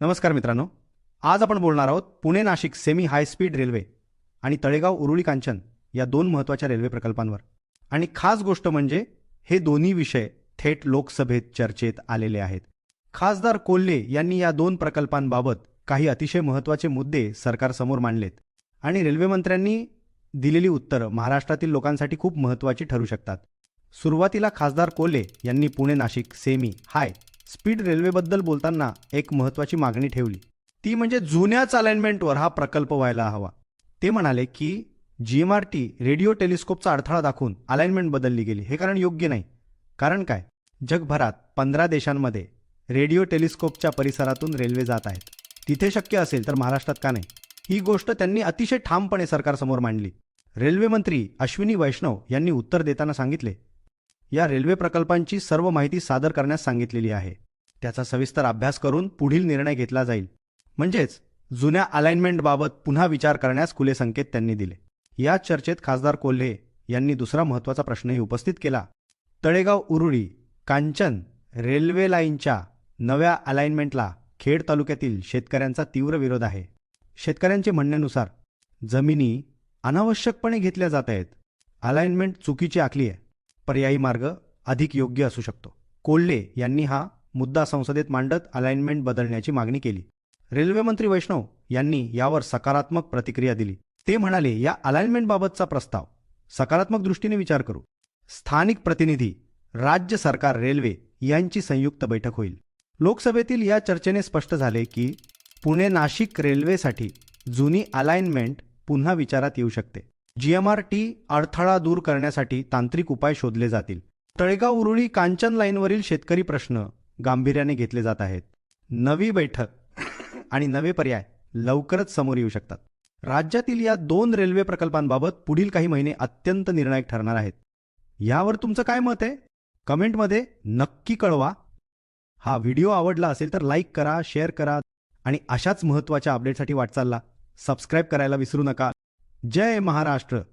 नमस्कार मित्रांनो. आज आपण बोलणार आहोत Pune Nashik semi high speed railway आणि तळेगाव उरुळी कांचन या दोन महत्त्वाच्या रेल्वे प्रकल्पांवर. आणि खास गोष्ट म्हणजे हे दोन्ही विषय थेट लोकसभेत चर्चेत आलेले आहेत. खासदार कोल्हे यांनी या दोन प्रकल्पांबाबत काही अतिशय महत्त्वाचे मुद्दे सरकारसमोर मांडलेत आणि रेल्वेमंत्र्यांनी दिलेली उत्तरं महाराष्ट्रातील लोकांसाठी खूप महत्त्वाची ठरू शकतात. सुरुवातीला खासदार कोल्हे यांनी Pune Nashik semi high speed रेल्वेबद्दल बोलताना एक महत्त्वाची मागणी ठेवली. ती म्हणजे जुन्याच अलाइनमेंटवर हा प्रकल्प व्हायला हवा. ते म्हणाले की G M R T radio टेलिस्कोपचा अडथळा दाखवून अलाइनमेंट बदलली गेली. हे कारण योग्य नाही. कारण काय? जगभरात पंधरा देशांमध्ये रेडिओ टेलिस्कोपच्या परिसरातून रेल्वे जात आहेत. तिथे शक्य असेल तर महाराष्ट्रात का नाही? ही गोष्ट त्यांनी अतिशय ठामपणे सरकारसमोर मांडली. रेल्वे मंत्री अश्विनी वैष्णव यांनी उत्तर देताना सांगितले या रेल्वे प्रकल्पांची सर्व माहिती सादर करण्यास सांगितलेली आहे. त्याचा सविस्तर अभ्यास करून पुढील निर्णय घेतला जाईल. म्हणजेच जुन्या अलाइनमेंटबाबत पुन्हा विचार करण्यास खुले संकेत त्यांनी दिले. या चर्चेत खासदार कोल्हे यांनी दुसरा महत्त्वाचा प्रश्नही उपस्थित केला. तळेगाव उरुळी कांचन रेल्वे लाईनच्या नव्या अलाइनमेंटला खेड तालुक्यातील शेतकऱ्यांचा तीव्र विरोध आहे. शेतकऱ्यांचे म्हणण्यानुसार जमिनी अनावश्यकपणे घेतल्या जात आहेत. अलाइनमेंट चुकीची आखली आहे. पर्यायी मार्ग अधिक योग्य असू शकतो. कोल्हे यांनी हा मुद्दा संसदेत मांडत अलाइनमेंट बदलण्याची मागणी केली. रेल्वेमंत्री वैष्णव यांनी यावर सकारात्मक प्रतिक्रिया दिली. ते म्हणाले या अलाइनमेंटबाबतचा प्रस्ताव सकारात्मक दृष्टीने विचार करू. स्थानिक प्रतिनिधी राज्य सरकार रेल्वे यांची संयुक्त बैठक होईल. लोकसभेतील या चर्चेने स्पष्ट झाले की पुणे नाशिक रेल्वेसाठी जुनी अलाइनमेंट पुन्हा विचारात येऊ शकते. जीएमआर टी अडथळा दूर करण्यासाठी तांत्रिक उपाय शोधले जातील. तळेगाव उरुळी कांचन लाईनवरील शेतकरी प्रश्न गांभीर्याने घेतले जात आहेत. नवी बैठक आणि नवे पर्याय लवकरच समोर येऊ शकतात. राज्यातील या दोन रेल्वे प्रकल्पांबाबत पुढील काही महिने अत्यंत निर्णायक ठरणार आहेत. यावर तुमचं काय मत आहे? कमेंटमध्ये नक्की कळवा. हा व्हिडिओ आवडला असेल तर लाईक करा शेअर करा आणि अशाच महत्त्वाच्या अपडेटसाठी वाटचालला. सबस्क्राईब करायला विसरू नका. जय महाराष्ट्र.